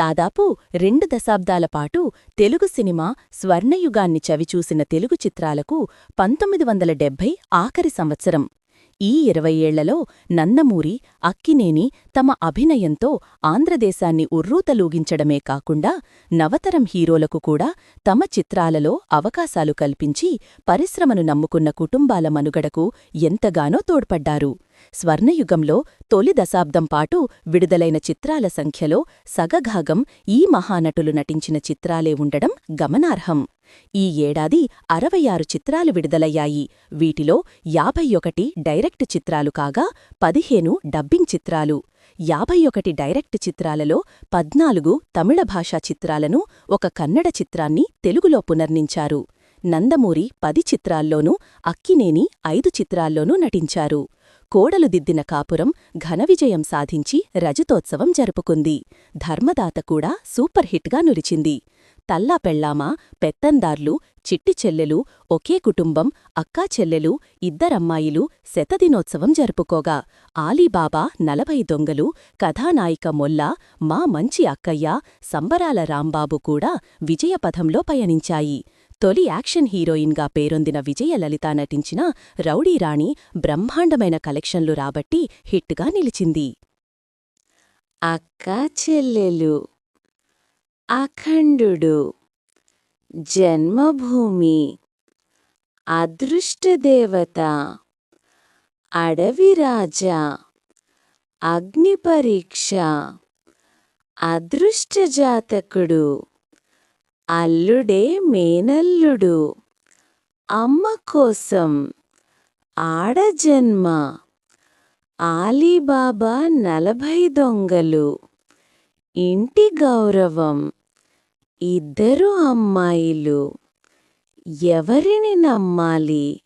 దాదాపు రెండు దశాబ్దాల పాటు తెలుగు సినిమా స్వర్ణయుగాన్ని చవిచూసిన తెలుగు చిత్రాలకు పంతొమ్మిది వందల డెబ్భై ఆఖరి సంవత్సరం. ఈ ఇరవై ఏళ్ళలో నందమూరి అక్కినేని తమ అభినయంతో ఆంధ్రదేశాన్ని ఉర్రూతలూగించడమే కాకుండా నవతరం హీరోలకు కూడా తమ చిత్రాలలో అవకాశాలు కల్పించి పరిశ్రమను నమ్ముకున్న కుటుంబాల మనుగడకు ఎంతగానో తోడ్పడ్డారు. స్వర్ణయుగంలో తొలి దశాబ్దం పాటు విడుదలైన చిత్రాల సంఖ్యలో సగఘాగం ఈ మహానటులు నటించిన చిత్రాలే ఉండడం గమనార్హం. ఈ ఏడాది అరవై ఆరు చిత్రాలు విడుదలయ్యాయి. వీటిలో యాభై ఒకటి డైరెక్ట్ చిత్రాలు కాగా పదిహేను డబ్బింగ్ చిత్రాలు. యాభై ఒకటి డైరెక్ట్ చిత్రాలలో పద్నాలుగు తమిళ భాషా చిత్రాలను ఒక కన్నడ చిత్రాన్ని తెలుగులో పునర్నించారు. నందమూరి పది చిత్రాల్లోనూ అక్కినేని ఐదు చిత్రాల్లోనూ నటించారు. కోడలు దిద్దిన కాపురం ఘన విజయం సాధించి రజతోత్సవం జరుపుకుంది. ధర్మదాత కూడా సూపర్ హిట్గా నిలిచింది తల్లా పెళ్ళామా పెత్తందార్లు చిట్టి చెల్లెలు ఒకే కుటుంబం అక్కా చెల్లెలు ఇద్దరమ్మాయిలు శతదినోత్సవం జరుపుకోగా. ఆలీబాబా నలభై దొంగలు కథానాయిక మొల్లా మా మంచి అక్కయ్య సంబరాల రాంబాబు కూడా విజయపథంలో పయనించాయి. తొలి యాక్షన్ హీరోయిన్గా పేరొందిన విజయలలిత నటించిన రౌడీరాణి బ్రహ్మాండమైన కలెక్షన్లు రాబట్టి హిట్గా నిలిచింది. అక్కా చెల్లెలు అఖండుడు జన్మభూమి అదృష్టదేవత అడవిరాజా అగ్నిపరీక్ష అదృష్టజాతకుడు అల్లుడే మేనల్లుడు. అమ్మ కోసం ఆడజన్మ ఆలీబాబా నలభై దొంగలు. ఇంటి గౌరవం. ఇద్దరు అమ్మాయిలు. ఎవరిని నమ్మాలి?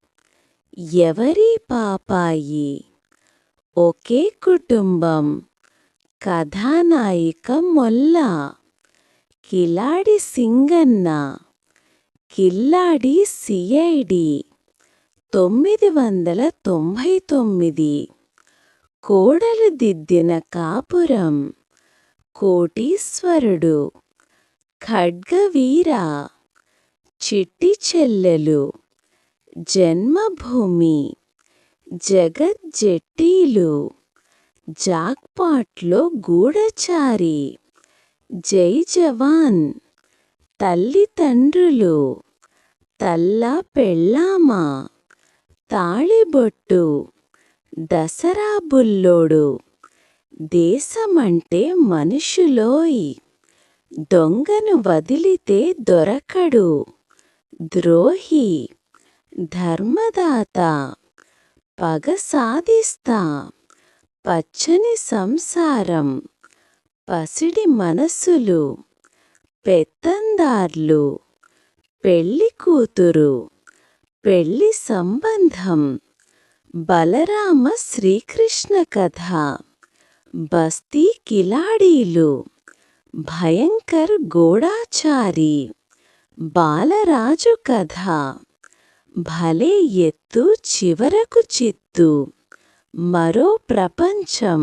ఎవరి పాపాయి? ఒకే కుటుంబం. కథానాయిక మొల్లా. కిలాడి సింగన్న కిల్లాడి సిఐడి. తొమ్మిది వందల తొంభై తొమ్మిది. కోడలు దిద్దిన కాపురం కోటీశ్వరుడు. ఖడ్గవీర చిట్టి చెల్లెలు. జన్మభూమి జగజ్జెట్టీలు. జాక్పాట్లో గూఢచారి. జై జవాన్. తల్లిదండ్రులు తల్లా పెళ్ళామా తాళిబొట్టు దసరా బుల్లోడు. దేశమంటే మనుషులోయ్ దొంగను వదిలితే దొరకడు. ద్రోహి ధర్మదాత పగ సాధిస్తా పచ్చని సంసారం. పసిడి మనసులు పెత్తందార్లు పెళ్ళి కూతురు పెళ్ళి సంబంధం బలరామ శ్రీకృష్ణ కథ బస్తీ కిలాడీలు భయంకర్ గోడాచారి బాలరాజు కథ భలే ఎత్తు చివరకు చిత్తు మరో ప్రపంచం.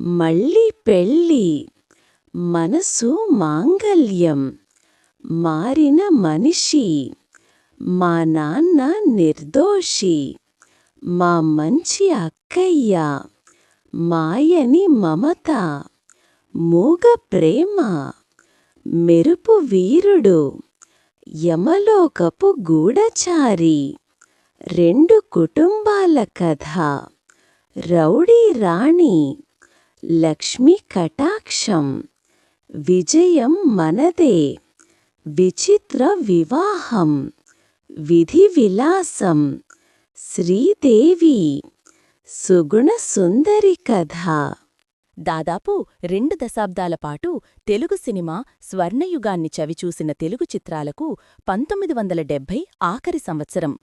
మళ్ళీ పెళ్ళి. మనసు మాంగల్యం. మారిన మనిషి. మా నాన్న నిర్దోషి. మా మంచి అక్కయ్య. మాయని మమత. మూగ ప్రేమ. మెరుపు వీరుడు. యమలోకపు గూఢచారి. రెండు కుటుంబాల కథ. రౌడీ రాణి. లక్ష్మి కటాక్షం. విజయం మనదే. విచిత్ర వివాహం. విధి విలాసం. శ్రీదేవి. సుగుణ సుందరి కథ. దాదాపు రెండు దశాబ్దాల పాటు తెలుగు సినిమా స్వర్ణయుగాన్ని చవిచూసిన తెలుగు చిత్రాలకు పంతొమ్మిది వందల డెబ్భై ఆఖరి సంవత్సరం.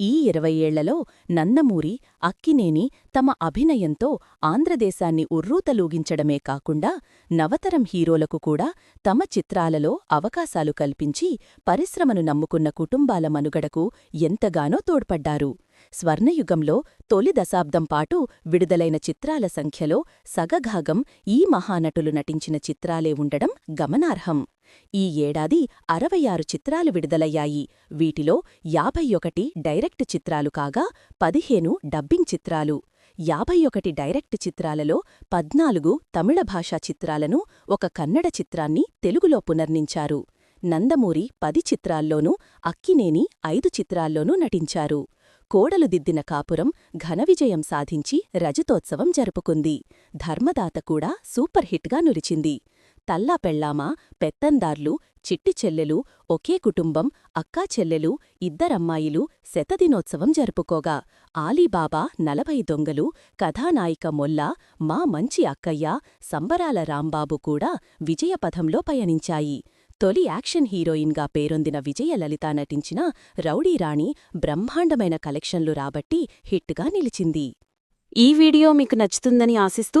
ఈ ఇరవై ఏళ్ళలో నందమూరి అక్కినేని తమ అభినయంతో ఆంధ్రదేశాన్ని ఉర్రూతలూగించడమే కాకుండా నవతరం హీరోలకు కూడా తమ చిత్రాలలో అవకాశాలు కల్పించి పరిశ్రమను నమ్ముకున్న కుటుంబాల మనుగడకు ఎంతగానో తోడ్పడ్డారు. స్వర్ణయుగంలో తొలి దశాబ్దం పాటు విడుదలైన చిత్రాల సంఖ్యలో సగఘాగం ఈ మహానటులు నటించిన చిత్రాలే ఉండడం గమనార్హం. ఈ ఏడాది అరవై ఆరు చిత్రాలు విడుదలయ్యాయి. వీటిలో యాభై ఒకటి డైరెక్ట్ చిత్రాలు కాగా పదిహేను డబ్బింగ్ చిత్రాలు. యాభై ఒకటి డైరెక్ట్ చిత్రాలలో పద్నాలుగు తమిళ భాషా చిత్రాలను ఒక కన్నడ చిత్రాన్ని తెలుగులో పునర్నించారు. నందమూరి పది చిత్రాల్లోనూ అక్కినేని ఐదు చిత్రాల్లోనూ నటించారు. కోడలు దిద్దిన కాపురం ఘనవిజయం సాధించి రజతోత్సవం జరుపుకుంది. ధర్మదాత కూడా సూపర్ హిట్గా తల్లా పెళ్ళామా పెత్తందార్లు చిట్టి చెల్లెలు ఒకే కుటుంబం అక్కా చెల్లెలు ఇద్దరమ్మాయిలు శతదినోత్సవం జరుపుకోగా. ఆలీబాబా నలభై దొంగలు కథానాయిక మొల్లా మా మంచి అక్కయ్య సంబరాల రాంబాబు కూడా విజయపథంలో పయనించాయి. తొలి యాక్షన్ హీరోయిన్గా పేరొందిన విజయలలిత నటించిన రౌడీరాణి బ్రహ్మాండమైన కలెక్షన్లు రాబట్టి హిట్గా నిలిచింది. ఈ వీడియో మీకు నచ్చుతుందని ఆశిస్తూ